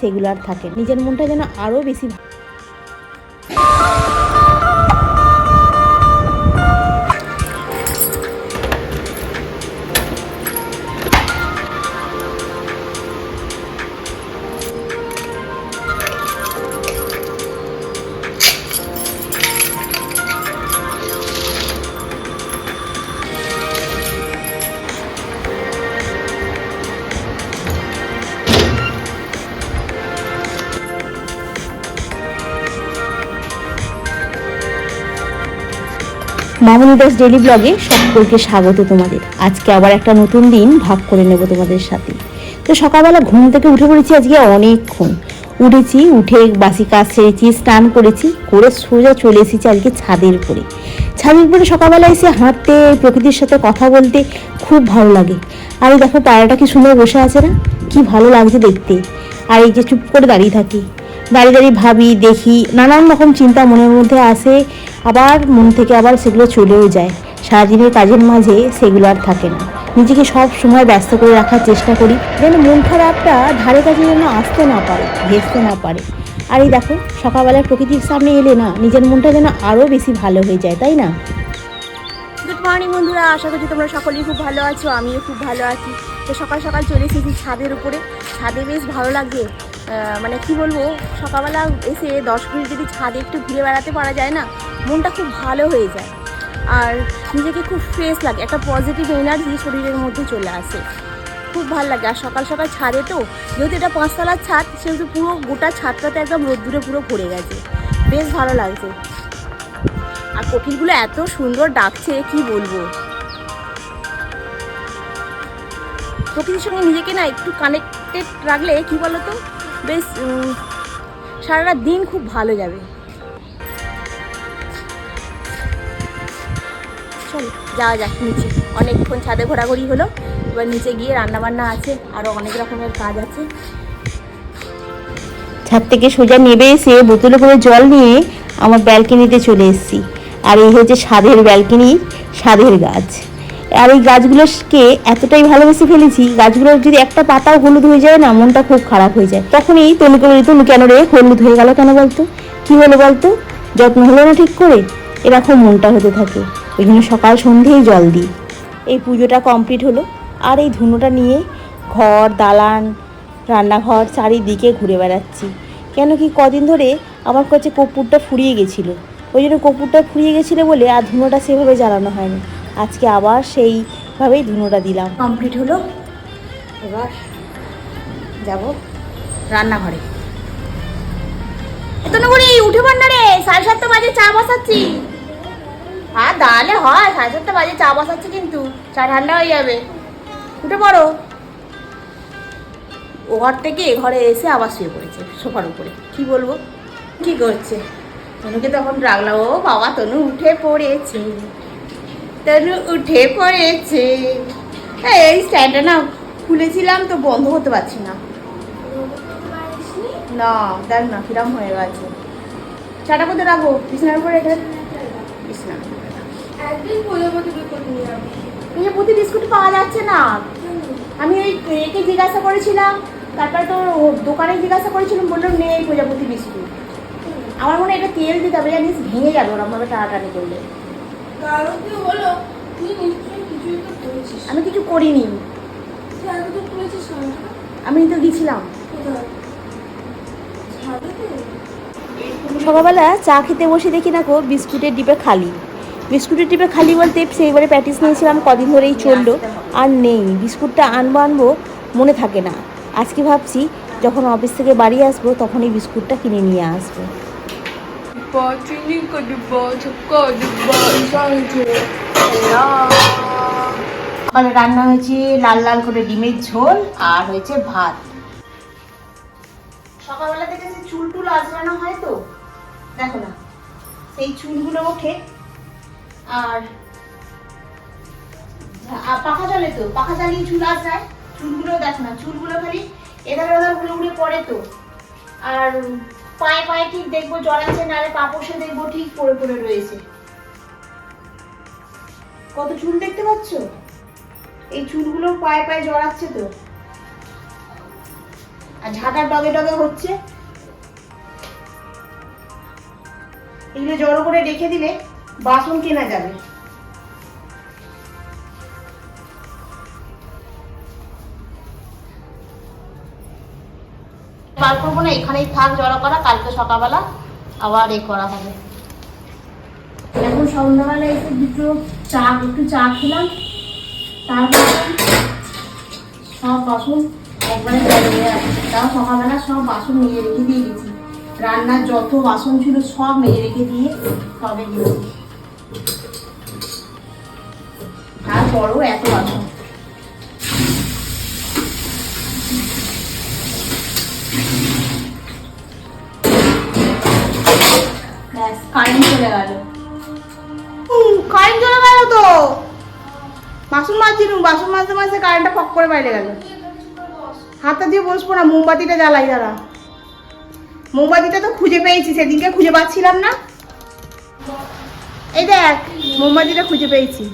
সেগুলো আর থাকে। নিজের মনটা যেন আরও বেশি মামনি দাস ডেলি ব্লগে সকলকে স্বাগত তোমাদের। আজকে আবার একটা নতুন দিন, ভাগ করে নেব তোমাদের সাথে। তো সকালবেলা ঘুম থেকে উঠে পড়েছি আজকে অনেকক্ষণ। উঠেছি, উঠে বাসি কাজ সেরেছি, স্নান করেছি, করে সোজা চলে এসেছি আজকে ছাদের উপরে ছাদের উপরে সকালবেলা এসে হাঁটতে, প্রকৃতির সাথে কথা বলতে খুব ভালো লাগে। আর এই দেখো, পায়রাটা কি সুন্দর বসে আছে না? কি ভালো লাগছে দেখতে। আর এই যে চুপ করে দাঁড়িয়ে থাকি। দাঁড়িয়ে দাঁড়িয়ে ভাবি, দেখি, নানান রকম চিন্তা মনের মধ্যে আসে, আবার মন থেকে আবার সেগুলো চলেও যায়। সারাদিনের কাজের মাঝে সেগুলো আর থাকে না। নিজেকে সব সময় ব্যস্ত করে রাখার চেষ্টা করি, যেন মন খারাপটা ধারে কাছে যেন আসতে না পারে ঘেসতে না পারে। আর এই দেখো সকালবেলায় প্রকৃতির সামনে এলে না, নিজের মনটা যেন আরও বেশি ভালো হয়ে যায়, তাই না? গুড মর্নিং বন্ধুরা। আশা করছি তোমরা সকলেই খুব ভালো আছো, আমিও খুব ভালো আছি। তো সকাল সকাল চলে এসেছি ছাদের উপরে। ছাদে বেশ ভালো লাগে। মানে কি বলব, সকালবেলা এসে দশ মিনিট যদি ছাদে একটু ঘুরে বেড়াতে পারা যায় না, মনটা খুব ভালো হয়ে যায়। আর নিজেকে খুব ফ্রেশ লাগে, একটা পজিটিভ এনার্জি শরীরের মধ্যে চলে আসে। খুব ভালো লাগে। আর সকাল সকাল ছাদে তো, যেহেতু এটা পাঁচতলার ছাদ, সেহেতু পুরো গোটা ছাদটাতে একদম রোদ্দুরে পুরো ভরে গেছে। বেশ ভালো লাগছে। আর কোকিলগুলো এত সুন্দর ডাকছে, কি বলব? প্রকৃতির সঙ্গে নিজেকে না একটু কানেক্টেড রাখলে কি বলতো? বেশ সারাটা দিন খুব ভালো যাবে। চল, যাওয়া যাক নিচে। অনেকক্ষণ ছাদে ঘোরাঘুরি হলো, এবার নিচে গিয়ে রান্না বান্না আছে আরও অনেক রকমের কাজ আছে। ছাদ থেকে সোজা নেবে এসে বোতলে করে জল নিয়ে আমার ব্যালকনিতে চলে এসেছি। আর এই হচ্ছে স্বাদের ব্যালকনি, স্বাদের গাছ। আর এই গাছগুলোকে এতটাই ভালোবেসে ফেলেছি, গাছগুলোর যদি একটা পাতাও হলুদ হয়ে যায় না, মনটা খুব খারাপ হয়ে যায়। তখনই তনু করে তনু, কেন রে? হলুদ হয়ে গেল কেন বলতো? কি হলো বলতো? যত্ন হলো না ঠিক করে? এরকম মনটা হতে থাকে। ওই জন্য সকাল সন্ধেই জল দিই। এই পুজোটা কমপ্লিট হলো। আর এই ধুনোটা নিয়ে ঘর, দালান, রান্নাঘর চারিদিকে ঘুরে বেড়াচ্ছি। কেন কি কদিন ধরে আমার কাছে কর্পূরটা ফুরিয়ে গেছিল। ওই জন্য কর্পূরটা ফুরিয়ে গেছিল বলে আর ধুনোটা সেভাবে জ্বালানো হয়নি। আজকে আবার সেইভাবেই ধুনোটা দিলাম। কমপ্লিট হলো। এবার যাব রান্নাঘরে। তনুগুড়ি উঠে না রে, সাড়ে সাতটা বাজে, চা বসাচ্ছি। আর দাঁড়ালে হয়, সাড়ে সাতটা বাজে, চা বসাচ্ছি কিন্তু, চা ঠান্ডা হয়ে যাবে। উঠে পড়ো। ও ঘর থেকে এ ঘরে এসে আবার শুয়ে পড়েছে, সোফার উপরে। কি বলব? কি করছে? তনুকে তখন রাখলাম ও বাবা, তনু উঠে পড়েছে। তনু উঠে পড়েছে। এই স্ট্যান্ডটা না খুলেছিলাম তো বন্ধ করতে পারছি না। না দেখ না কিরম হয়ে গেছে। চাটা কোথায় রাখব? বিছানার উপরে রেখে বিছানা। এই প্রতি বিস্কুট পাওয়া যাচ্ছে না। আমি ওই একে জিজ্ঞাসা করেছিলাম তারপরে তো দোকানে জিজ্ঞাসা করেছিলাম বলল নেই প্রজাপতি বিস্কুট। আমার মনে হয় এটা তেল দিতে হবে জানিস? ভেঙে যাবে ওরমভাবে টানাটানি করলে। কারণ হলো তুই নিশ্চয়ই কিছুই তো করেছিস। আমি কিছু করিনি। তুই আগে তো করেছিস আমি তো গেছিলাম। সকালবেলা চা খেতে বসে দেখি না গো বিস্কুটের ডিবে খালি। বিস্কুটের ডিবে খালি বলতে সেইবারে প্যাটিস নিয়েছিলাম কদিন ধরেই চলল। আর নেই বিস্কুটটা আনব আনব মনে থাকে না। আজকে ভাবছি যখন অফিস থেকে বাড়ি আসব তখন এই বিস্কুটটা কিনে নিয়ে আসব। ঝুঁকো দিব সঙ্গে সকালে রান্না হয়েছে লাল লাল করে ডিমের ঝোল আর হয়েছে ভাত। সকালবেলা থেকে যে চুল টুল আজরানো হয় তো দেখো না সেই চুলগুলো ওঠে আর আর পাখা চলে তো পাখা চালিয়ে চুল আজরায় চুলগুলো দেখো না চুলগুলো খালি এধার ওধার উড়ে উড়ে পড়ে তো। আর পায়ে পায়ে ঠিক দেখব জল আছে, নালে পাপসে দেখব, ঠিক পড়ে পড়ে রয়েছে। কত চুল দেখতে পাচ্ছো? এই চুলগুলো পায়ে পায়ে জড়াচ্ছে তো। আর ঝাঁটা ডগে ডগে হচ্ছে। এগুলো জড়ো করে রেখে দিলে বাসন কেনা যাবে। বার করব না, এখানেই থাক, জড়ো করা, কালকে সকালবেলা আবার এ করা হবে। এখন সন্ধ্যাবেলা এসে দুটো চা, একটু চা খেলাম, তারপরে সব বাসন একবারে আছে তাও সকালবেলা সব বাসন মেজে রেখে দিয়ে গেছি। রান্নার যত বাসন ছিল সব মেজে রেখে দিয়ে সবে গেছি। তারপরও এত বাসন। ব্যাস কারেন্ট চলে গেল কারেন্ট চলে গেল তো। বাসন মাজছিলুম বাসন মাজতে মাজতে কারেন্টটা ফক করে বাইরে গেল। হাতটা দিয়ে বসবো না মোমবাতিটা জ্বালাই দাঁড়া। মোমবাতিটা তো খুঁজে পেয়েছি সেদিনকে খুঁজে পাচ্ছিলাম না। এই দেখ মোমবাতিটা খুঁজে পেয়েছি।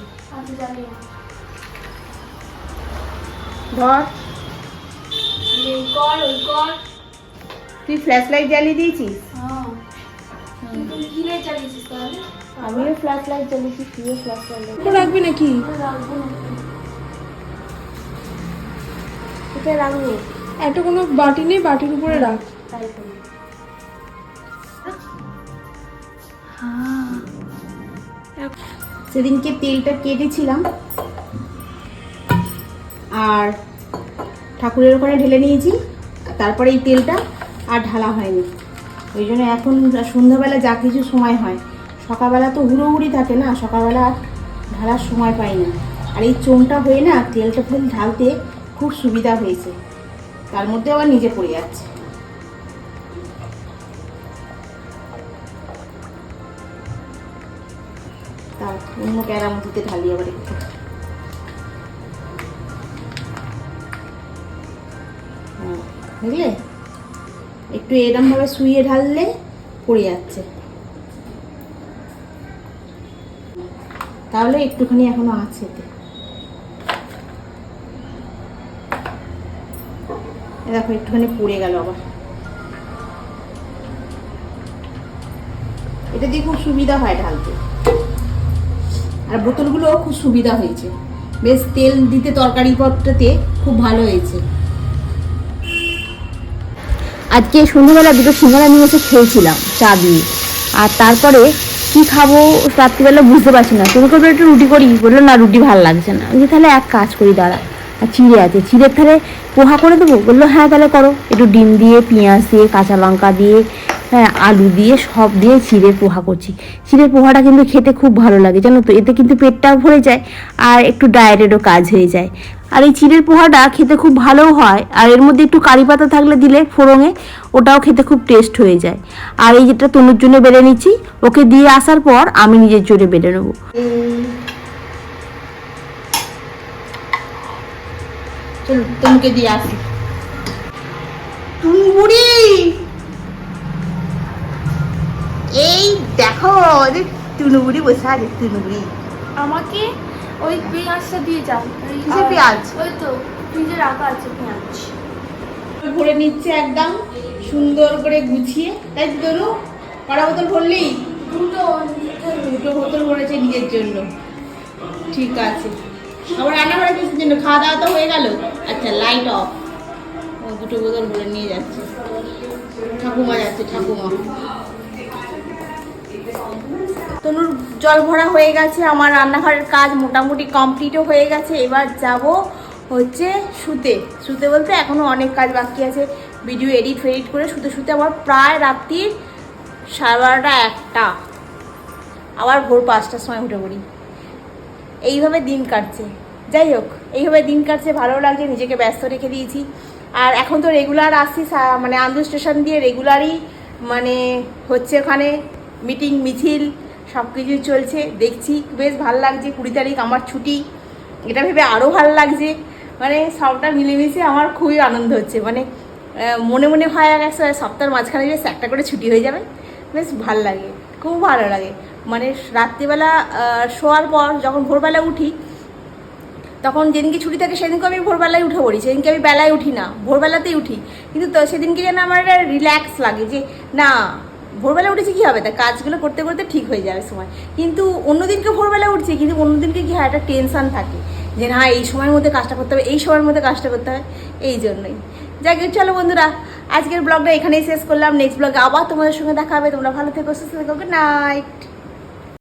ধর। তুই ফ্ল্যাশ লাইট জ্বালিয়ে দিয়েছিস? আমিও ফ্ল্যাশ লাইট জ্বালিয়েছি তুইও ফ্ল্যাশ লাইট রাখবি নাকি? এটা রাখব। একটা কোনো বাটি নেই বাটির উপরে রাখ। তাই সেদিনকে তেলটা কেটেছিলাম আর ঠাকুরের ওখানে ঢেলে নিয়েছি তারপরে এই তেলটা আর ঢালা হয়নি। ওই জন্য এখন সন্ধ্যাবেলা যা কিছু সময় হয়, সকালবেলা তো হুড়োহুড়ি থাকে না, সকালবেলা আর ঢালার সময় পাই না। আর এই চোমটা হয়ে না তেলটা ফেল ঢালতে খুব সুবিধা হয়েছে। তার মধ্যে আবার নিজে পড়ে যাচ্ছে। তার অন্য ক্যারামতিতে ঢালি আবার একটু। বুঝলে একটু এরম ভাবে শুয়ে ঢাললে পড়ে যাচ্ছে। তাহলে একটুখানি এখনও আছে এতে। দেখো, একটুখানি পড়ে গেল আবার। এটা দিয়ে খুব সুবিধা হয় ঢালতে। আর বোতলগুলোও খুব সুবিধা হয়েছে। বেশ তেল দিতে তরকারি পত্রতে খুব ভালো হয়েছে। আজকে সন্ধ্যাবেলা দুটো সিঙ্গারা নিয়ে এসে খেয়েছিলাম, চা দিয়ে। আর তারপরে কী খাব রাত্রিবেলা বুঝতে পারছি না। তুমি করবে একটু রুটি করি। বলল, না, রুটি ভালো লাগছে না। আমি তাহলে এক কাজ করি, দাঁড়া। আর চিড়ে আছে। চিড়ের তাহলে পোহা করে দেবো? বলল হ্যাঁ তাহলে করো। একটু ডিম দিয়ে, পেঁয়াজ দিয়ে, কাঁচা লঙ্কা দিয়ে হ্যাঁ আলু দিয়ে, সব দিয়ে চিড়ের পোহা করছি। চিড়ের পোহাটা কিন্তু খেতে খুব ভালো লাগে, জানো তো? এতে কিন্তু পেটটাও ভরে যায় আর একটু ডায়েটেরও কাজ হয়ে যায়। আর এই চিড়ের পোহাটা খেতে খুব ভালোও হয়, আর এর মধ্যে একটু কারি পাতা থাকলে দিলে ফোড়ঙে ওটাও খেতে খুব টেস্ট হয়ে যায়। আর এই যেটা তনুর জন্য বেড়ে নিচ্ছি, ওকে দিয়ে আসার পর আমি নিজের জন্য বেড়ে নেব। তুমি বুড়ি! দেখো যে তুনুবুড়ি বসে আছে তুনুবুড়ি আমাকে ওই পেঁয়াজটা দিয়ে যাও ওই- কিসের পেঁয়াজ? ওই তো ফ্রিজে রাখা আছে পেঁয়াজ। ভরে নিচ্ছে একদম সুন্দর করে গুছিয়ে। তাই তো তনু কড়া বোতল ভরলি? দুটো দুটো। বোতল ভরেছে নিজের জন্য। ঠিক আছে। আবার রান্না করে কিসের জন্য খাওয়া দাওয়া তো হয়ে গেল। আচ্ছা লাইট অফ ও দুটো বোতল ভরে নিয়ে যাচ্ছে। ঠাকুমা যাচ্ছে ঠাকুমা। তনুর জল ভরা হয়ে গেছে, আমার রান্নাঘরের কাজ মোটামুটি কমপ্লিটও হয়ে গেছে। এবার যাব হচ্ছে শুতে। শুতে বলতে এখনও অনেক কাজ বাকি আছে। ভিডিও এডিট ফেডিট করে শুতে শুতে আমার প্রায় রাত্রির সাড়ে বারোটা একটা। আবার ভোর পাঁচটার সময় উঠে পড়ি। এইভাবে দিন কাটছে। যাই হোক, এইভাবে দিন কাটছে ভালো লাগছে, নিজেকে ব্যস্ত রেখে দিয়েছি। আর এখন তো রেগুলার আসছি মানে আন্দু স্টেশন দিয়ে রেগুলারই মানে হচ্ছে ওখানে মিটিং মিছিল সব কিছুই চলছে, দেখছি, বেশ ভালো লাগছে, কুড়ি তারিখ আমার ছুটি। এটা ভেবে আরও ভালো লাগছে। মানে সবটা মিলেমিশে আমার খুবই আনন্দ হচ্ছে। মানে মনে মনে হয় এক সপ্তাহের মাঝখানে বেশ একটা করে ছুটি হয়ে যাবে। বেশ ভালো লাগে, খুব ভালো লাগে। মানে রাত্রিবেলা শোয়ার পর যখন ভোরবেলা উঠি, তখন যেদিনকে ছুটি থাকে সেদিনকে আমি ভোরবেলায় উঠে পড়ি। সেদিনকে আমি বেলায় উঠি না, ভোরবেলাতেই উঠি। কিন্তু সেদিনকে যেন আমার রিল্যাক্স লাগে যে, না ভোরবেলা উঠেছে কী হবে? তা কাজগুলো করতে করতে ঠিক হয়ে যাবে সময়। কিন্তু অন্যদিনকে ভোরবেলা উঠছে, কিন্তু অন্যদিনকে কী হয়? একটা টেনশান থাকে। যে না, এই সময়ের মধ্যে কাজটা করতে হবে, এই সময়ের মধ্যে কাজটা করতে হবে, এই জন্যই। যাক চলো বন্ধুরা, আজকের ব্লগটা এখানেই শেষ করলাম। নেক্সট ব্লগে আবার তোমাদের সঙ্গে দেখা হবে। তোমরা ভালো থেকো, সুস্থ থেকো গুড নাইট